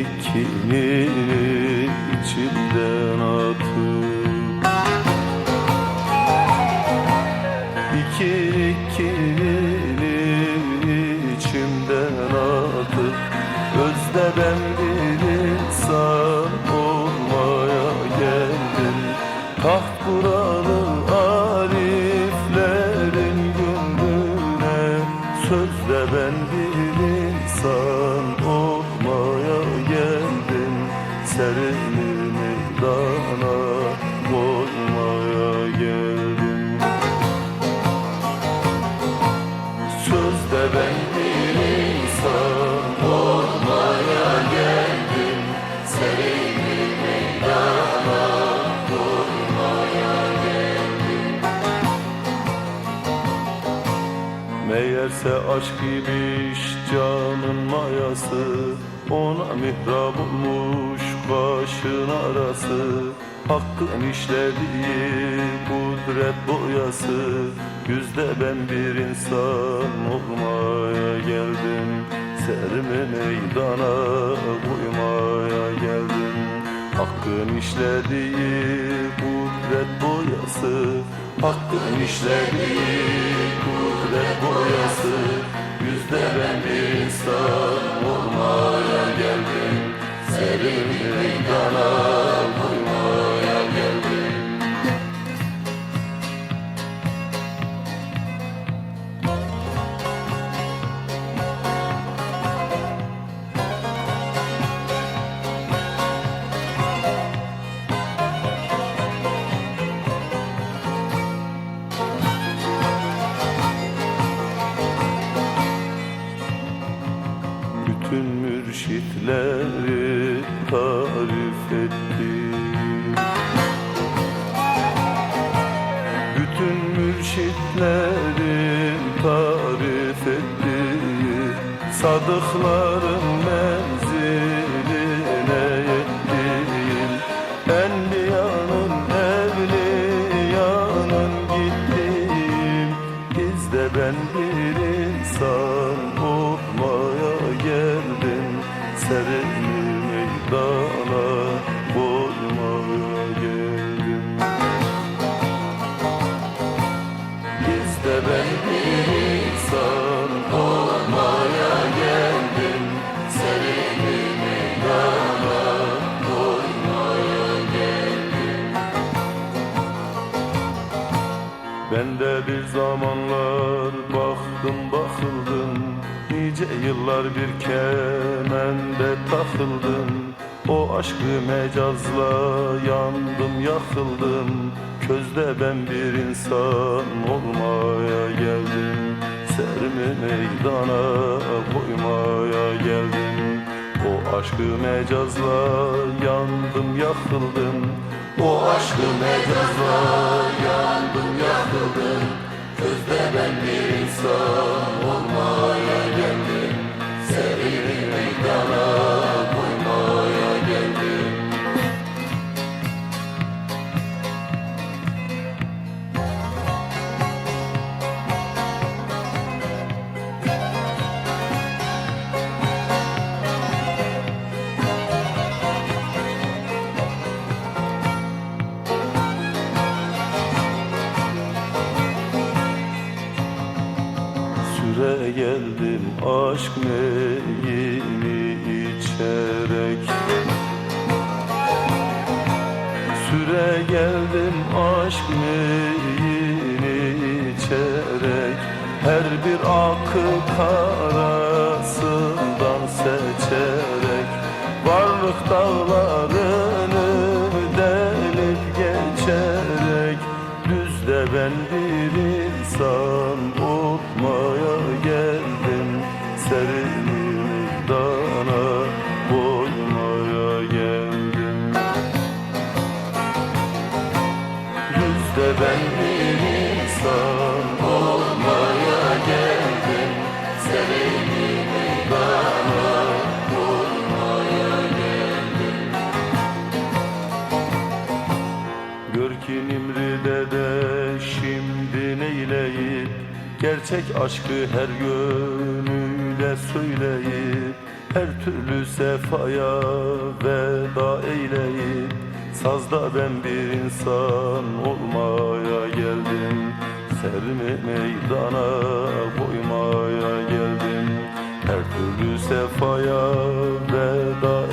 ikili içimden atıp İkili ikili içimden atıp Özde ben bir insan olmaya geldim. Taht kuralı ariflerin gönlüne Sözde ben bir insan olmaya Serini meydana koymaya geldim. Sözde ben bir insan olmaya geldim. Serini meydana koymaya geldim. Meğerse aşk imiş canın mayası Ona mihrab olmuş başın arası Hakkın işlediği kudret boyası. Yüzde ben bir insan olmaya geldim Serimi meydana koymaya geldim. Hakkın işlediği kudret boyası Hakkın işlediği kudret mürşitleri tarif etti Sadıkların menziline yettim. Enbiyanın evliyanın gittim. Bizde ben bir insan olmaya geldim. Serini Ben de bir zamanlar baktım bakıldım. Nice yıllar bir kemende takıldım. O aşkı mecazla yandım yakıldım. Közde ben bir insan olmaya geldim. Serimi meydana koymaya geldim. O aşkı mecazla yandım yakıldım O aşkı mecazla yandım yakıldım Közde ben bir insan Süre geldim aşk meyini içerek? Süre geldim aşk meyini içerek? Her bir akı karasından seçerek? Varlık dağlarını Gör ki Nimri'de de şimdi neyleyip? Gerçek aşkı her gönüle söyleyip Her türlü sefaya veda eyleyip Sazda ben bir insan olmaya geldim. Sermi meydana koymaya geldim? Her türlü sefaya veda